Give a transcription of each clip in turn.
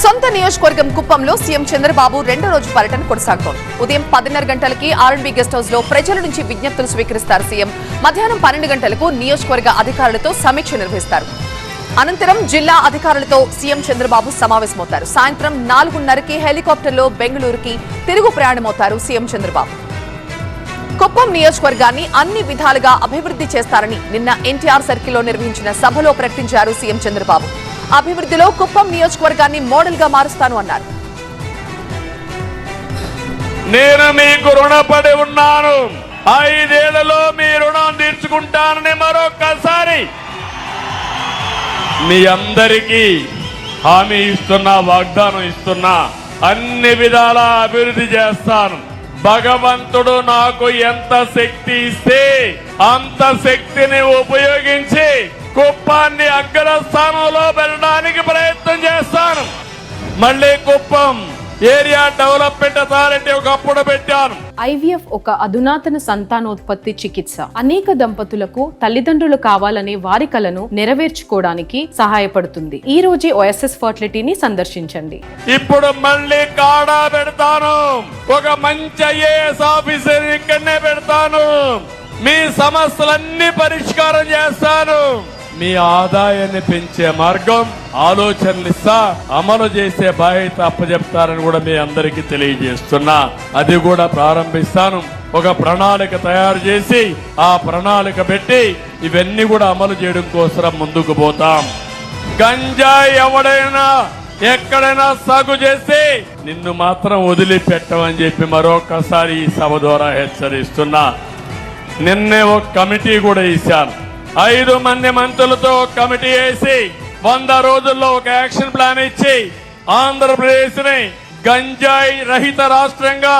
సొంత నియోజకవర్గం కుప్పంలో సీఎం చంద్రబాబు రెండో రోజు పర్యటన కొనసాగుతోంది. ఉదయం పదిన్నర గంటలకి ఆర్ఎండ్బీ గెస్ట్ హౌస్లో ప్రజల నుంచి విజ్ఞప్తులు స్వీకరిస్తారు సీఎం. మధ్యాహ్నం పన్నెండు గంటలకు నియోజకవర్గ అధికారులతో సమీక్ష నిర్వహిస్తారు. అనంతరం జిల్లా అధికారులతో సీఎం చంద్రబాబు సమావేశమవుతారు. సాయంత్రం నాలుగున్నరకి హెలికాప్టర్లో బెంగళూరుకి తిరుగు ప్రయాణమవుతారు సీఎం చంద్రబాబు. కుప్పం నియోజకవర్గాన్ని అన్ని విధాలుగా అభివృద్ధి చేస్తారని నిన్న ఎన్టీఆర్ సర్కిల్లో నిర్వహించిన సభలో ప్రకటించారు సీఎం చంద్రబాబు. అభివృద్ధిలో కుప్పం నియోజకవర్గాన్ని మోడల్గా మారుస్తాను అన్నారు. నేను మీకు రుణపడి ఉన్నాను. ఐదేళ్ళలో మీ రుణం తీర్చుకుంటానని మరొకసారి మీ అందరికీ హామీ ఇస్తున్నా వాగ్దానం ఇస్తున్నా అన్ని విధాల అభివృద్ధి చేస్తాను. భగవంతుడు నాకు ఎంత శక్తి ఇస్తే అంత శక్తిని ఉపయోగించి కుప్పాన్ని అగ్రస్థానంలో పెట్టడానికి ప్రయత్నం చేస్తాను. మళ్ళీ కుప్పం ఏరియా డెవలప్మెంట్ అథారిటీ ఒకప్పుడు పెట్టాను. ఐవీఎఫ్ ఒక అధునాతన సంతానోత్పత్తి చికిత్స. అనేక దంపతులకు తల్లిదండ్రులు కావాలనే వారి కలను నెరవేర్చుకోవడానికి సహాయపడుతుంది. ఈ రోజే ఓఎస్ఎస్ ఫర్టిలిటీని సందర్శించండి. ఇప్పుడు మళ్ళీ కాడా పెడతాను. ఒక మంచి ఐఏఎస్ ఆఫీసర్ ఇక్కడనే పెడతాను. మీ సమస్యలన్నీ పరిష్కారం చేస్తాను. మీ ఆదాయాన్ని పెంచే మార్గం ఆలోచనలు ఇస్తా అమలు చేసే బాధ్యత అప్పచెప్తారని కూడా మీ అందరికీ తెలియజేస్తున్నా. అది కూడా ప్రారంభిస్తాను. ఒక ప్రణాళిక తయారు చేసి ఆ ప్రణాళిక పెట్టి ఇవన్నీ కూడా అమలు చేయడం కోసం ముందుకు పోతాం. గంజాయి ఎవడైనా ఎక్కడైనా సాగు చేసి నిన్ను మాత్రం వదిలిపెట్టమని చెప్పి మరొకసారి ఈ సభ ద్వారా హెచ్చరిస్తున్నా. నిన్నే ఒక కమిటీ కూడా వేశాను ఐదు మంది మంత్రులతో కమిటీ వేసి వంద రోజుల్లో ఒక యాక్షన్ ప్లాన్ ఇచ్చి ఆంధ్రప్రదేశ్ని గంజాయి రహిత రాష్ట్రంగా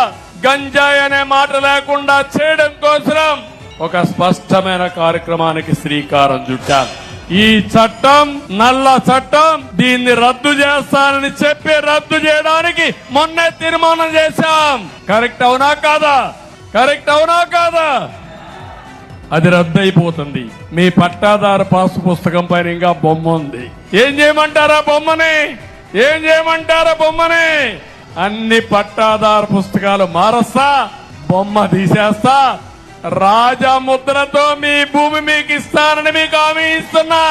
గంజాయి అనే మాట లేకుండా చేయడం కోసం ఒక స్పష్టమైన కార్యక్రమానికి శ్రీకారం చుట్టారు ఈ చట్టం నల్ల చట్టం దీన్ని రద్దు చేస్తానని చెప్పి రద్దు చేయడానికి మొన్నే తీర్మానం చేశాం. కరెక్ట్ అవునా కాదా? కరెక్ట్ అవునా కాదా? అది రద్దయిపోతుంది. మీ పట్టాదారు పాస్ పుస్తకం పైన ఇంకా బొమ్మ ఉంది. ఏం చేయమంటారా బొమ్మని? ఏం చేయమంటారా బొమ్మని? అన్ని పట్టాదారు పుస్తకాలు మారస్తా బొమ్మ తీసేస్తా రాజముద్రతో మీ భూమి మీకు ఇస్తానని మీకు హామీ ఇస్తున్నా.